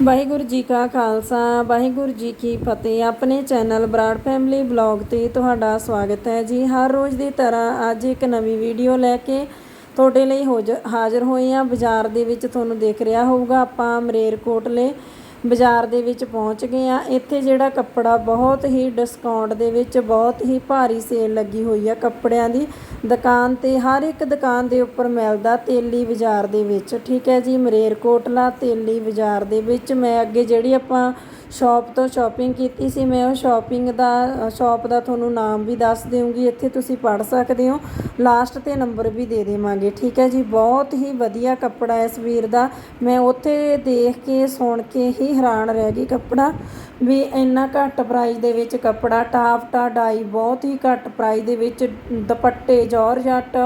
ਵਾਹਿਗੁਰੂ ਜੀ ਕਾ ਖਾਲਸਾ, ਵਾਹਿਗੁਰੂ ਜੀ ਕੀ ਫਤਿਹ। ਆਪਣੇ channel Brar family blog ਤੇ ਤੁਹਾਡਾ ਸਵਾਗਤ ਹੈ ਜੀ। ਹਰ ਰੋਜ਼ ਦੀ ਤਰ੍ਹਾਂ ਅੱਜ ਇੱਕ ਨਵੀਂ ਵੀਡੀਓ ਲੈ ਕੇ ਤੁਹਾਡੇ ਲਈ ਹੋ ਜ- ਹਾਜ਼ਰ ਹੋਏ ਹਾਂ। ਬਾਜ਼ਾਰ ਦੇ ਵਿੱਚ ਤੁਹਾਨੂੰ ਦਿਖ ਰਿਹਾ ਹੋਊਗਾ ਆਪਾਂ ਮਰੇਰਕੋਟਲੇ ਬਾਜ਼ਾਰ ਦੇ ਵਿੱਚ ਪਹੁੰਚ ਗਏ ਆ। ਇੱਥੇ ਜਿਹੜਾ ਕੱਪੜਾ ਬਹੁਤ ਹੀ ਡਿਸਕਾਊਂਟ ਦੇ ਵਿੱਚ ਬਹੁਤ ਹੀ ਭਾਰੀ ਸੇਲ ਲੱਗੀ ਹੋਈ ਆ ਕੱਪੜਿਆਂ ਦੀ। ਦੁਕਾਨ ਤੇ ਹਰ ਇੱਕ ਦੁਕਾਨ ਦੇ ਉੱਪਰ ਮਿਲਦਾ ਤੇਲੀ ਬਾਜ਼ਾਰ ਦੇ ਵਿੱਚ। ਠੀਕ ਹੈ ਜੀ ਮਰੇਰਕੋਟਲਾ ਤੇਲੀ ਬਾਜ਼ਾਰ ਦੇ ਵਿੱਚ। ਮੈਂ ਅੱਗੇ ਜਿਹੜੀ ਆਪਾਂ ਸ਼ਾਪ ਤੋਂ ਸ਼ਾਪਿੰਗ ਕੀਤੀ ਸੀ, ਮੈਂ ਉਹ ਸ਼ਾਪਿੰਗ ਦਾ, ਸ਼ਾਪ ਦਾ ਤੁਹਾਨੂੰ ਨਾਮ ਵੀ ਦੱਸ ਦੇਵਾਂਗੀ ਇੱਥੇ ਤੁਸੀਂ ਪੜ੍ਹ ਸਕਦੇ ਹੋ। ਲਾਸਟ ਤੇ ਨੰਬਰ ਵੀ ਦੇ ਦੇਵਾਂਗੇ, ਠੀਕ ਹੈ ਜੀ? ਬਹੁਤ ਹੀ ਵਧੀਆ ਕੱਪੜਾ ਹੈ ਇਸ ਵੀਰ ਦਾ। ਮੈਂ ਉੱਥੇ ਦੇਖ ਕੇ, ਸੁਣ ਕੇ ਹੀ ਹੈਰਾਨ ਰਹਿ ਗਈ ਕੱਪੜਾ। ਵੀ ਇੰਨਾ ਘੱਟ ਪ੍ਰਾਈਸ ਦੇ ਵਿੱਚ ਕੱਪੜਾ ਟਾਫਟਾ ਡਾਈ ਬਹੁਤ ਹੀ ਘੱਟ ਪ੍ਰਾਈਸ ਦੇ ਵਿੱਚ ਦੁਪੱਟੇ, ਜੌਰਜੱਟ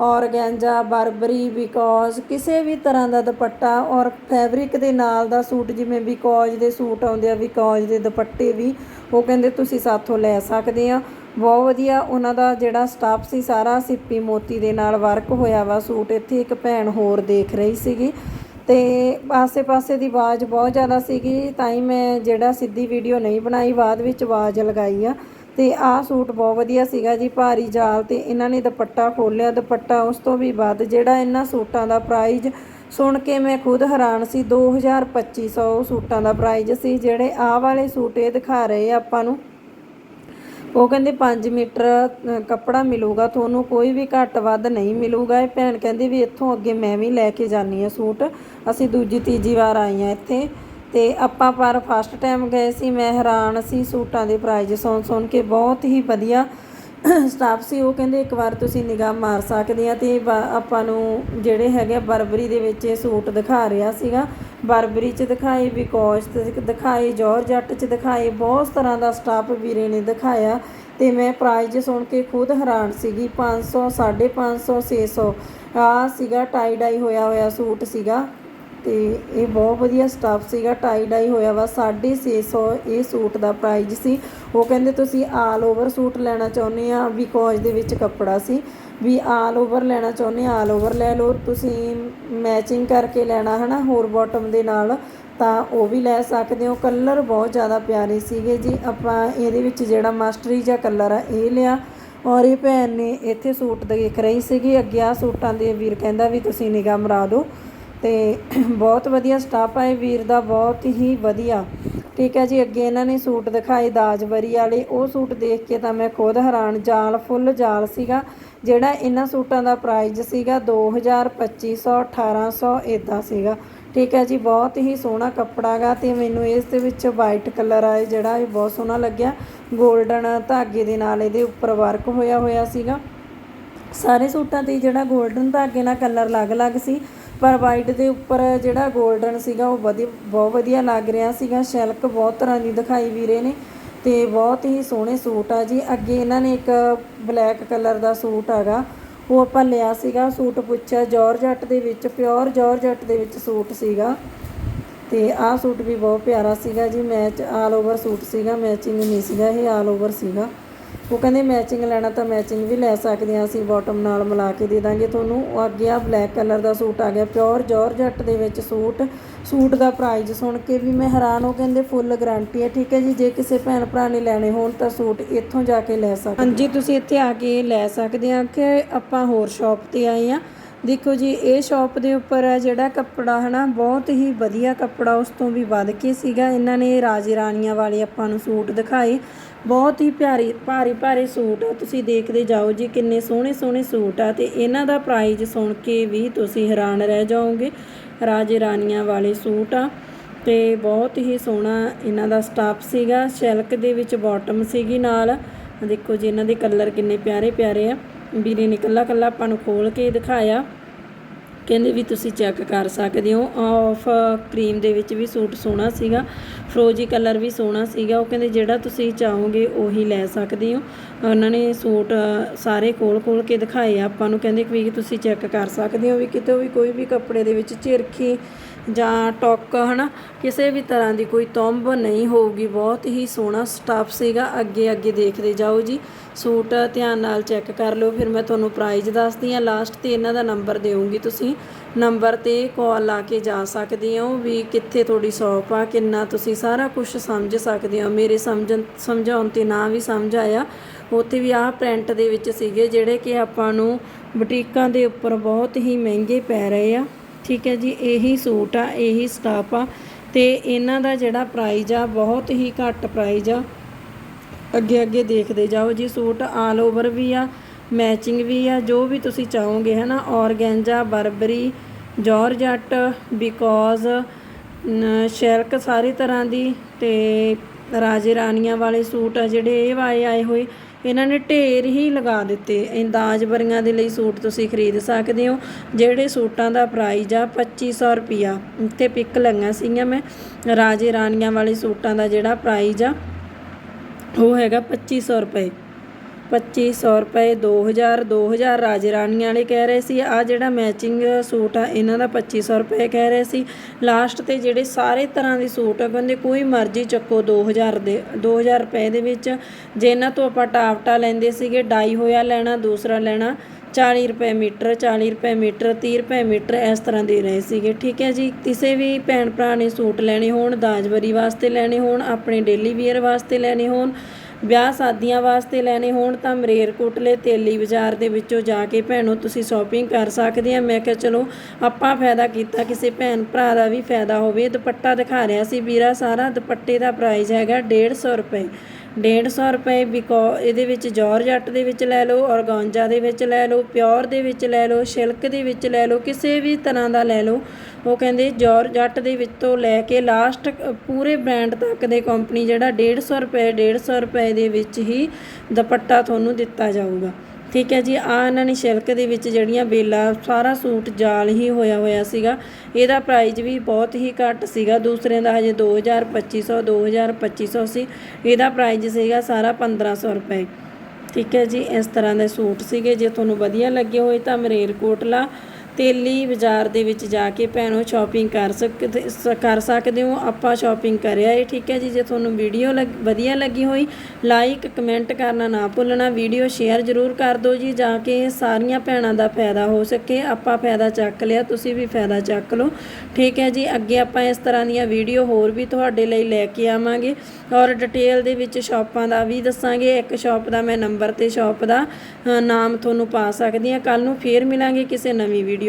ਔਰਗੈਂਜਾ, ਬਰਬਰੀ, ਬਿਕੋਜ਼, ਕਿਸੇ ਵੀ ਤਰ੍ਹਾਂ ਦਾ ਦੁਪੱਟਾ ਔਰ ਫੈਬਰਿਕ ਦੇ ਨਾਲ ਦਾ ਸੂਟ, ਜਿਵੇਂ ਬਿਕੋਜ਼ ਦੇ ਸੂਟ ਆਉਂਦੇ ਆ, ਬਿਕੋਜ਼ ਦੇ ਦੁਪੱਟੇ ਵੀ, ਉਹ ਕਹਿੰਦੇ ਤੁਸੀਂ ਸਾਥੋਂ ਲੈ ਸਕਦੇ ਆ। ਬਹੁਤ ਵਧੀਆ ਉਹਨਾਂ ਦਾ ਜਿਹੜਾ ਸਟਾਫ ਸੀ, ਸਾਰਾ ਸਿੱਪੀ ਮੋਤੀ ਦੇ ਨਾਲ ਵਰਕ ਹੋਇਆ ਵਾ ਸੂਟ, ਇੱਥੇ ਇੱਕ ਭੈਣ ਹੋਰ ਦੇਖ ਰਹੀ ਸੀਗੀ। ਤੇ ਆਸੇ-ਪਾਸੇ ਦੀ ਆਵਾਜ਼ ਬਹੁਤ ਜ਼ਿਆਦਾ ਸੀਗੀ, ਤਾਂ ਹੀ ਮੈਂ ਜਿਹੜਾ ਸਿੱਧੀ ਵੀਡੀਓ ਨਹੀਂ ਬਣਾਈ, ਬਾਅਦ ਵਿੱਚ ਆਵਾਜ਼ ਲਗਾਈ ਆ। ਤੇ ਆਹ ਸੂਟ ਬਹੁਤ ਵਧੀਆ ਸੀਗਾ ਜੀ, ਭਾਰੀ ਜਾਲ ਤੇ ਇਹਨਾਂ ਨੇ ਦੁਪੱਟਾ ਖੋਲਿਆ ਦੁਪੱਟਾ ਉਸ ਤੋਂ ਵੀ ਵੱਧ ਜਿਹੜਾ ਇਹਨਾਂ ਸੂਟਾਂ ਦਾ ਪ੍ਰਾਈਜ਼ ਸੁਣ ਕੇ ਮੈਂ ਖੁਦ ਹੈਰਾਨ ਸੀ 2250 ਸੂਟਾਂ ਦਾ ਪ੍ਰਾਈਜ਼ ਸੀ ਜਿਹੜੇ ਆਹ ਵਾਲੇ ਸੂਟ ਇਹ ਦਿਖਾ ਰਹੇ ਆ ਆਪਾਂ ਨੂੰ। ਉਹ ਕਹਿੰਦੇ 5 ਮੀਟਰ ਕੱਪੜਾ ਮਿਲੂਗਾ, ਤੁਹਾਨੂੰ ਕੋਈ ਵੀ ਘੱਟ ਵੱਧ ਨਹੀਂ ਮਿਲੂਗਾ। ਇਹ ਭੈਣ ਕਹਿੰਦੀ ਵੀ ਇੱਥੋਂ ਅੱਗੇ ਮੈਂ ਵੀ ਲੈ ਕੇ ਜਾਨੀ ਆ ਸੂਟ। ਅਸੀਂ ਦੂਜੀ ਤੀਜੀ ਵਾਰ ਆਈ ਆ ਇੱਥੇ। ਤੇ ਆਪਾਂ ਪਰ ਫਸਟ ਟਾਈਮ ਗਏ ਸੀ, ਮੈਂ ਹੈਰਾਨ ਸੀ ਸੂਟਾਂ ਦੇ ਪ੍ਰਾਈਜ਼ ਸੁਣ ਸੁਣ ਕੇ, ਬਹੁਤ ਹੀ ਵਧੀਆ ਸਟਾਫ ਸੀ। ਉਹ ਕਹਿੰਦੇ ਇੱਕ ਵਾਰ ਤੁਸੀਂ ਨਿਗਾਹ ਮਾਰ ਸਕਦੇ ਆ ਤੇ ਬਾ- ਆਪਾਂ ਨੂੰ ਜਿਹੜੇ ਹੈਗੇ ਆ, ਬਰਬਰੀ ਦੇ ਵਿੱਚ ਇਹ ਸੂਟ ਦਿਖਾ ਰਿਹਾ ਸੀਗਾ। ਬਰਬਰੀ ਚ ਦਿਖਾਏ ਬਿਕੋਜ਼ ਤੇ ਦਿਖਾਏ ਜੌਰਜੱਟ ਚ ਦਿਖਾਏ, ਬਹੁਤ ਤਰ੍ਹਾਂ ਦਾ ਸਟਾਫ ਵੀਰੇ ਨੇ ਦਿਖਾਇਆ। ਤੇ ਮੈਂ ਪ੍ਰਾਈਜ਼ ਸੁਣ ਕੇ ਖੁਦ ਹੈਰਾਨ ਸੀਗੀ 500 550 600 ਆ ਸੀਗਾ ਟਾਈ ਡਾਈ ਹੋਇਆ ਹੋਇਆ ਸੂਟ ਸੀਗਾ। ਤੇ ਇਹ ਬਹੁਤ ਵਧੀਆ ਸਟਾਫ ਸੀਗਾ ਟਾਈ ਡਾਈ ਹੋਇਆ ਵਾ 650 ਇਹ ਸੂਟ ਦਾ ਪ੍ਰਾਈਸ ਸੀ। ਉਹ ਕਹਿੰਦੇ ਤੁਸੀਂ ਆਲ ਓਵਰ ਸੂਟ ਲੈਣਾ ਚਾਹੁੰਦੇ ਆ ਬਿਕੋਜ਼ ਦੇ ਵਿੱਚ ਕੱਪੜਾ ਸੀ। ਵੀ ਆਲ ਓਵਰ ਲੈਣਾ ਚਾਹੁੰਦੇ ਆ ਆਲ ਓਵਰ ਲੈ ਲਓ, ਤੁਸੀਂ ਮੈਚਿੰਗ ਕਰਕੇ ਲੈਣਾ ਹਨਾ, ਹੋਰ ਬਾਟਮ ਦੇ ਨਾਲ, ਤਾਂ ਉਹ ਵੀ ਲੈ ਸਕਦੇ ਹੋ। ਕਲਰ ਬਹੁਤ ਜ਼ਿਆਦਾ ਪਿਆਰੇ ਸੀਗੇ ਜੀ। ਆਪਾਂ ਇਹਦੇ ਵਿੱਚ ਜਿਹੜਾ ਮਾਸਟਰੀ ਜਿਹਾ ਕਲਰ ਆ, ਇਹ ਲਿਆ। ਔਰ ਇਹ ਭੈਣ ਨੇ ਇੱਥੇ ਸੂਟ ਦੇਖ ਰਹੀ ਸੀਗੀ, ਅੱਗੇ ਆ ਸੂਟਾਂ ਦੇ ਵੀਰ ਕਹਿੰਦਾ ਵੀ ਤੁਸੀਂ ਨਿਗਾਹ ਮਰਾ ਦਿਓ। ਤੇ ਬਹੁਤ ਵਧੀਆ ਸਟਾਫ ਹੈ ਵੀਰ ਦਾ ਬਹੁਤ ਹੀ ਵਧੀਆ। ਠੀਕ ਹੈ ਜੀ, ਅੱਗੇ ਇਹਨਾਂ ਨੇ ਸੂਟ ਦਿਖਾਏ ਦਾਜਵਰੀ ਵਾਲੇ, ਉਹ ਸੂਟ ਦੇਖ ਕੇ ਤਾਂ ਮੈਂ ਖੁਦ ਹੈਰਾਨ, ਜਾਲ, ਫੁੱਲ ਜਾਲ ਸੀਗਾ, ਜਿਹੜਾ ਇਹਨਾਂ ਸੂਟਾਂ ਦਾ ਪ੍ਰਾਈਜ਼ ਸੀਗਾ 2250 1800 ਇਦਾਂ ਸੀਗਾ। ਠੀਕ ਹੈ ਜੀ, ਬਹੁਤ ਹੀ ਸੋਹਣਾ ਕੱਪੜਾ ਗਾ ਤੇ ਮੈਨੂੰ ਇਸ ਦੇ ਵਿੱਚ ਵਾਈਟ ਕਲਰ ਆ ਜਿਹੜਾ ਇਹ ਬਹੁਤ ਸੋਹਣਾ ਲੱਗਿਆ। 골ਡਨ ਧਾਗੇ ਦੇ ਨਾਲ ਇਹਦੇ ਉੱਪਰ ਵਰਕ ਹੋਇਆ ਹੋਇਆ ਸੀਗਾ। ਸਾਰੇ ਸੂਟਾਂ ਤੇ ਜਿਹੜਾ 골ਡਨ ਧਾਗੇ ਨਾਲ ਕਲਰ ਅਲੱਗ-ਅਲੱਗ ਸੀ। ਪਰ ਵਾਈਟ ਦੇ ਉੱਪਰ ਜਿਹੜਾ 골ਡਨ ਸੀਗਾ ਉਹ ਵਧੀਆ ਬਹੁਤ ਵਧੀਆ ਲੱਗ ਰਿਹਾ ਸੀਗਾ। ਸ਼ੈਲਕ ਬਹੁਤ ਤਰ੍ਹਾਂ ਦੀ ਦਿਖਾਈ ਵੀ ਰਹੇ ਨੇ ਤੇ ਬਹੁਤ ਹੀ ਸੋਹਣੇ ਸੂਟ ਆ ਜੀ। ਅੱਗੇ ਇਹਨਾਂ ਨੇ ਇੱਕ ਬਲੈਕ ਕਲਰ ਦਾ ਸੂਟ ਹੈਗਾ, ਉਹ ਆਪਾਂ ਲਿਆ ਸੀਗਾ। ਸੂਟ ਪੁੱਛਿਆ ਜੌਰਜੱਟ ਦੇ ਵਿੱਚ ਪਿਓਰ ਜੌਰਜੱਟ ਦੇ ਵਿੱਚ ਸੂਟ ਸੀਗਾ ਤੇ ਆਹ ਸੂਟ ਵੀ ਬਹੁਤ ਪਿਆਰਾ ਸੀਗਾ ਜੀ। ਮੈਚ ਆਲ ਓਵਰ ਸੂਟ ਸੀਗਾ ਮੈਚਿੰਗ ਨਹੀਂ ਸੀਗਾ, ਇਹ ਆਲ ਓਵਰ ਸੀਗਾ। ਉਹ ਕਹਿੰਦੇ ਮੈਚਿੰਗ ਲੈਣਾ ਤਾਂ ਮੈਚਿੰਗ ਵੀ ਲੈ ਸਕਦੇ ਆ ਅਸੀਂ ਬਾਟਮ ਨਾਲ ਮਿਲਾ ਕੇ ਦੇ ਦਾਂਗੇ ਤੁਹਾਨੂੰ। ਉਹ ਅੱਗੇ ਆ ਬਲੈਕ ਕਲਰ ਦਾ ਸੂਟ ਆ ਗਿਆ ਪਿਓਰ ਜੌਰਜੱਟ ਦੇ ਵਿੱਚ ਸੂਟ। ਸੂਟ ਦਾ ਪ੍ਰਾਈਸ ਸੁਣ ਕੇ ਵੀ ਮੈਂ ਹੈਰਾਨ ਹੋ, ਕਹਿੰਦੇ ਫੁੱਲ ਗਾਰੰਟੀ ਹੈ। ਠੀਕ ਹੈ ਜੀ, ਜੇ ਕਿਸੇ ਭੈਣ ਭਰਾ ਨੇ ਲੈਣੇ ਹੋਣ ਤਾਂ ਸੂਟ ਇੱਥੋਂ ਜਾ ਕੇ ਲੈ ਸਕਦੇ ਹਾਂਜੀ, ਤੁਸੀਂ ਇੱਥੇ ਆ ਕੇ ਲੈ ਸਕਦੇ ਆ ਕਿ ਆਪਾਂ ਹੋਰ ਸ਼ਾਪ ਤੇ ਆਏ ਆ ਦੇਖੋ ਜੀ, ਇਹ ਸ਼ਾਪ ਦੇ ਉੱਪਰ ਹੈ ਜਿਹੜਾ ਕੱਪੜਾ, ਹਨਾ, ਬਹੁਤ ਹੀ ਵਧੀਆ ਕੱਪੜਾ ਉਸ ਤੋਂ ਵੀ ਵੱਧ ਕੇ ਸੀਗਾ। ਇਹਨਾਂ ਨੇ ਰਾਜੇ ਰਾਣੀਆਂ ਵਾਲੇ ਆਪਾਂ ਨੂੰ ਸੂਟ ਦਿਖਾਏ। ਬਹੁਤ ਹੀ ਪਿਆਰੀ, ਭਾਰੀ ਭਾਰੇ ਸੂਟ ਆ। ਤੁਸੀਂ ਦੇਖਦੇ ਜਾਓ ਜੀ ਕਿੰਨੇ ਸੋਹਣੇ ਸੋਹਣੇ ਸੂਟ ਆ ਤੇ ਇਹਨਾਂ ਦਾ ਪ੍ਰਾਈਜ਼ ਸੁਣ ਕੇ ਵੀ ਤੁਸੀਂ ਹੈਰਾਨ ਰਹਿ ਜਾਓਗੇ। ਰਾਜੇ ਰਾਨੀਆਂ ਵਾਲੇ ਸੂਟ ਆ ਤੇ ਬਹੁਤ ਹੀ ਸੋਹਣਾ ਇਹਨਾਂ ਦਾ ਸਟਾਫ ਸੀਗਾ। ਸ਼ੈਲਕ ਦੇ ਵਿੱਚ ਬਾਟਮ ਸੀਗੀ ਨਾਲ। ਦੇਖੋ ਜੀ ਇਹਨਾਂ ਦੇ ਕਲਰ ਕਿੰਨੇ ਪਿਆਰੇ ਪਿਆਰੇ ਆ। ਵੀਰੇ ਨੇ ਕੱਲਾ ਕੱਲਾ ਆਪਾਂ ਨੂੰ ਖੋਲ ਕੇ ਦਿਖਾਇਆ। ਕਹਿੰਦੇ ਵੀ ਤੁਸੀਂ ਚੈੱਕ ਕਰ ਸਕਦੇ ਹੋ। ਆਫ ਕਰੀਮ ਦੇ ਵਿੱਚ ਵੀ ਸੂਟ ਸੋਹਣਾ ਸੀਗਾ। ਫਰੋਜੀ ਕਲਰ ਵੀ ਸੋਹਣਾ ਸੀਗਾ। ਉਹ ਕਹਿੰਦੇ ਜਿਹੜਾ ਤੁਸੀਂ ਚਾਹੋਗੇ ਉਹੀ ਲੈ ਸਕਦੇ ਹੋ। ਉਹਨਾਂ ਨੇ ਸੂਟ ਸਾਰੇ ਖੋਲ ਖੋਲ ਕੇ ਦਿਖਾਏ। ਆਪਾਂ ਨੂੰ ਕਹਿੰਦੇ ਵੀ ਤੁਸੀਂ ਚੈੱਕ ਕਰ ਸਕਦੇ ਹੋ ਵੀ ਕਿਤੇ ਵੀ ਕੋਈ ਵੀ ਕੱਪੜੇ ਦੇ ਵਿੱਚ ਝਿਰਖੀ ਜਾਂ ਟੋਕ ਹਨਾ, ਕਿਸੇ ਵੀ ਤਰ੍ਹਾਂ ਦੀ ਕੋਈ ਤੁੰਬ ਨਹੀਂ ਹੋਊਗੀ। ਬਹੁਤ ਹੀ ਸੋਹਣਾ ਸਟਾਫ ਸੀਗਾ। ਅੱਗੇ ਅੱਗੇ ਦੇਖਦੇ ਜਾਓ ਜੀ। ਸੂਟ ਧਿਆਨ ਨਾਲ ਚੈੱਕ ਕਰ ਲਓ। ਫਿਰ ਮੈਂ ਤੁਹਾਨੂੰ ਪ੍ਰਾਈਜ਼ ਦੱਸਦੀ ਹਾਂ। ਲਾਸਟ ਤੇ ਇਹਨਾਂ ਦਾ ਨੰਬਰ ਦੇਵਾਂਗੀ ਤੁਸੀਂ। ਨੰਬਰ ਤੇ ਕਾਲ ਲਾ ਕੇ ਜਾ ਸਕਦੇ ਹੋ ਵੀ ਕਿੱਥੇ ਤੁਹਾਡੀ ਸ਼ੌਪ ਆ, ਕਿੰਨਾ ਤੁਸੀਂ ਸਾਰਾ ਕੁਝ ਸਮਝ ਸਕਦੇ ਹੋ। ਮੇਰੇ ਸਮਝਣ, ਸਮਝਾਉਣ ਤੇ ਨਾ ਵੀ ਸਮਝ ਆਇਆ। ਉੱਥੇ ਵੀ ਆਹ ਪ੍ਰਿੰਟ ਦੇ ਵਿੱਚ ਸੀਗੇ, ਜਿਹੜੇ ਕਿ ਆਪਾਂ ਨੂੰ ਬੁਟੀਕਾਂ ਦੇ ਉੱਪਰ ਬਹੁਤ ਹੀ ਮਹਿੰਗੇ ਪੈ ਰਹੇ ਆ। ਠੀਕ ਹੈ ਜੀ, ਇਹੀ ਸੂਟ ਆ, ਇਹੀ ਸਟਾਫ ਆ ਤੇ ਇਹਨਾਂ ਦਾ ਜਿਹੜਾ ਪ੍ਰਾਈਜ਼ ਆ ਬਹੁਤ ਹੀ ਘੱਟ ਪ੍ਰਾਈਜ਼ ਆ। ਅੱਗੇ ਅੱਗੇ ਦੇਖਦੇ ਜਾਓ ਜੀ, ਸੂਟ ਆਲ ਓਵਰ ਵੀ ਆ ਮੈਚਿੰਗ ਵੀ ਆ, ਜੋ ਵੀ ਤੁਸੀਂ ਚਾਹੋਗੇ ਹੈ ਨਾ organza, Burberry, georgette, because silk ਸਾਰੀ ਤਰ੍ਹਾਂ ਦੀ ਤੇ ਰਾਜੇ ਰਾਣੀਆਂ ਵਾਲੇ ਸੂਟ ਆ ਜਿਹੜੇ ਇਹ ਵਾਏ ਆਏ ਹੋਏ। ਇਹਨਾਂ ਨੇ ਢੇਰ ਹੀ ਲਗਾ ਦਿੱਤੇ। ਇੰਦਾਜ ਬਰੀਆਂ ਦੇ ਲਈ ਸੂਟ ਤੁਸੀਂ ਖਰੀਦ ਸਕਦੇ ਹੋ। ਜਿਹੜੇ ਸੂਟਾਂ ਦਾ ਪ੍ਰਾਈਜ਼ ਆ 2500 ਰੁਪਿਆ ਤੇ ਪਿਕ ਲਈਆਂ ਸੀਗੀਆਂ ਮੈਂ। ਰਾਜੇ ਰਾਣੀਆਂ ਵਾਲੇ ਸੂਟਾਂ ਦਾ ਜਿਹੜਾ ਪ੍ਰਾਈਜ਼ ਆ, ਉਹ ਹੈਗਾ 2500 ਰੁਪਏ। 2500 ਰੁਪਏ 2000 2000 ਰਾਜੇ ਰਾਣੀਆਂ ਵਾਲੇ ਕਹਿ ਰਹੇ ਸੀ। ਆ ਜਿਹੜਾ ਮੈਚਿੰਗ ਸੂਟ ਆ, ਇਹਨਾਂ ਦਾ 2500 ਰੁਪਏ ਕਹਿ ਰਹੇ ਸੀ। ਲਾਸਟ ਤੇ ਜਿਹੜੇ ਸਾਰੇ ਤਰ੍ਹਾਂ ਦੇ ਸੂਟ ਆ ਕਹਿੰਦੇ ਕੋਈ ਮਰਜ਼ੀ ਚੱਕੋ 2000 ਦੇ 2000 ਰੁਪਏ ਦੇ ਵਿੱਚ। ਜੇ ਇਹਨਾਂ ਤੋਂ ਆਪਾਂ ਟਾਪਟਾ ਲੈਂਦੇ ਸੀਗੇ, ਡਾਈ ਹੋਇਆ ਲੈਣਾ, ਦੂਸਰਾ ਲੈਣਾ 40 ਰੁਪਏ ਮੀਟਰ 40 ਰੁਪਏ ਮੀਟਰ 30 ਰੁਪਏ ਮੀਟਰ ਇਸ ਤਰ੍ਹਾਂ ਦੇ ਰਹੇ ਸੀਗੇ। ਠੀਕ ਹੈ ਜੀ, ਕਿਸੇ ਵੀ ਭੈਣ ਭਰਾ ਨੇ ਸੂਟ ਲੈਣੇ ਹੋਣ ਦਾਜਵਰੀ ਵਾਸਤੇ ਲੈਣੇ ਹੋਣ, ਆਪਣੇ ਡੇਲੀ ਵੀਅਰ ਵਾਸਤੇ ਲੈਣੇ ਹੋਣ ਵਿਆਹ ਸ਼ਾਦੀਆਂ ਵਾਸਤੇ ਲੈਣੇ ਹੋਣ ਤਾਂ ਮਰੇਰਕੋਟਲੇ ਤੇਲੀ ਬਾਜ਼ਾਰ ਦੇ ਵਿੱਚੋਂ ਜਾ ਕੇ, ਭੈਣੋ, ਤੁਸੀਂ ਸ਼ਾਪਿੰਗ ਕਰ ਸਕਦੇ ਆ। ਮੈਂ ਕਿਹਾ, ਚਲੋ, ਆਪਾਂ ਫਾਇਦਾ ਕੀਤਾ, ਕਿਸੇ ਭੈਣ ਭਰਾ ਦਾ ਵੀ ਫਾਇਦਾ ਹੋਵੇ। ਦੁਪੱਟਾ ਦਿਖਾ ਰਿਹਾ ਸੀ ਵੀਰਾ, ਸਾਰਾ ਦੁਪੱਟੇ ਦਾ ਪ੍ਰਾਈਸ ਹੈਗਾ 150 ਰੁਪਏ। 150 ਰੁਪਏ ਬਿਕੋ ਇਹਦੇ ਵਿੱਚ ਜਾਰਜੱਟ ਦੇ ਵਿੱਚ ਲੈ ਲਓ, ਔਰਗਾਂਜਾ ਦੇ ਵਿੱਚ ਲੈ ਲਓ, ਪਿਓਰ ਦੇ ਵਿੱਚ ਲੈ ਲਓ, ਸਿਲਕ ਦੇ ਵਿੱਚ ਲੈ ਲਓ, ਕਿਸੇ ਵੀ ਤਰ੍ਹਾਂ ਦਾ ਲੈ ਲਓ। ਉਹ ਕਹਿੰਦੇ ਜਾਰਜੱਟ ਦੇ ਵਿੱਚ ਤੋਂ ਲੈ ਕੇ ਲਾਸਟ ਪੂਰੇ ਬ੍ਰਾਂਡ ਤੱਕ ਦੇ ਕੰਪਨੀ ਜਿਹੜਾ 150 ਰੁਪਏ 150 ਰੁਪਏ ਦੇ ਵਿੱਚ ਹੀ ਦੁਪੱਟਾ ਤੁਹਾਨੂੰ ਦਿੱਤਾ ਜਾਊਗਾ। ਠੀਕ ਹੈ ਜੀ ਆ ਇਹਨਾਂ ਨੇ ਸਿਲਕ ਦੇ ਵਿੱਚ ਜਿਹੜੀਆਂ ਬੇਲਾ, ਸਾਰਾ ਸੂਟ ਜਾਲ ਹੀ ਹੋਇਆ ਹੋਇਆ ਸੀਗਾ। ਇਹਦਾ ਪ੍ਰਾਈਸ ਵੀ ਬਹੁਤ ਹੀ ਘੱਟ ਸੀਗਾ। ਦੂਸਰਿਆਂ ਦਾ ਹਜੇ 2000 2500 2000 2500 ਸੀ ਇਹਦਾ ਪ੍ਰਾਈਸ ਸੀਗਾ ਸਾਰਾ 1500 ਰੁਪਏ। ਠੀਕ ਹੈ ਜੀ, ਇਸ ਤਰ੍ਹਾਂ ਦੇ ਸੂਟ ਸੀਗੇ। ਜੇ ਤੁਹਾਨੂੰ ਵਧੀਆ ਲੱਗੇ ਹੋਏ ਤਾਂ ਮਰੇਲਕੋਟਲਾ ਤੇਲੀ ਬਾਜ਼ਾਰ ਦੇ ਵਿੱਚ ਜਾ ਕੇ ਭੈਣੋ ਸ਼ਾਪਿੰਗ ਕਰ ਸਕਦੇ ਕਰ ਸਕਦੇ ਹੋ, ਆਪਾਂ ਸ਼ਾਪਿੰਗ ਕਰਿਆ ਇਹ ਠੀਕ ਹੈ ਜੀ? ਜੇ ਤੁਹਾਨੂੰ ਵੀਡੀਓ ਲੱਗ- ਵਧੀਆ ਲੱਗੀ ਹੋਈ ਲਾਈਕ ਕਮੈਂਟ ਕਰਨਾ ਨਾ ਭੁੱਲਣਾ ਵੀਡੀਓ ਸ਼ੇਅਰ ਜ਼ਰੂਰ ਕਰ ਦਿਓ ਜੀ, ਜਾ ਕੇ ਸਾਰੀਆਂ ਭੈਣਾਂ ਦਾ ਫਾਇਦਾ ਹੋ ਸਕੇ, ਆਪਾਂ ਫਾਇਦਾ ਚੱਕ ਲਿਆ, ਤੁਸੀਂ ਵੀ ਫਾਇਦਾ ਚੱਕ ਲਓ, ਠੀਕ ਹੈ ਜੀ? ਅੱਗੇ ਆਪਾਂ ਇਸ ਤਰ੍ਹਾਂ ਦੀਆਂ ਵੀਡੀਓ ਹੋਰ ਵੀ ਤੁਹਾਡੇ ਲਈ ਲੈ ਕੇ ਆਵਾਂਗੇ, ਔਰ ਡਿਟੇਲ ਦੇ ਵਿੱਚ ਸ਼ਾਪਾਂ ਦਾ ਵੀ ਦੱਸਾਂਗੇ, ਇੱਕ ਸ਼ਾਪ ਦਾ ਮੈਂ ਨੰਬਰ ਤੇ ਸ਼ਾਪ ਦਾ ਨਾਮ ਤੁਹਾਨੂੰ ਪਾ ਸਕਦੀ ਹਾਂ ਕੱਲ ਨੂੰ ਫੇਰ ਮਿਲਾਂਗੇ ਕਿਸੇ ਨਵੀਂ ਵੀਡੀਓ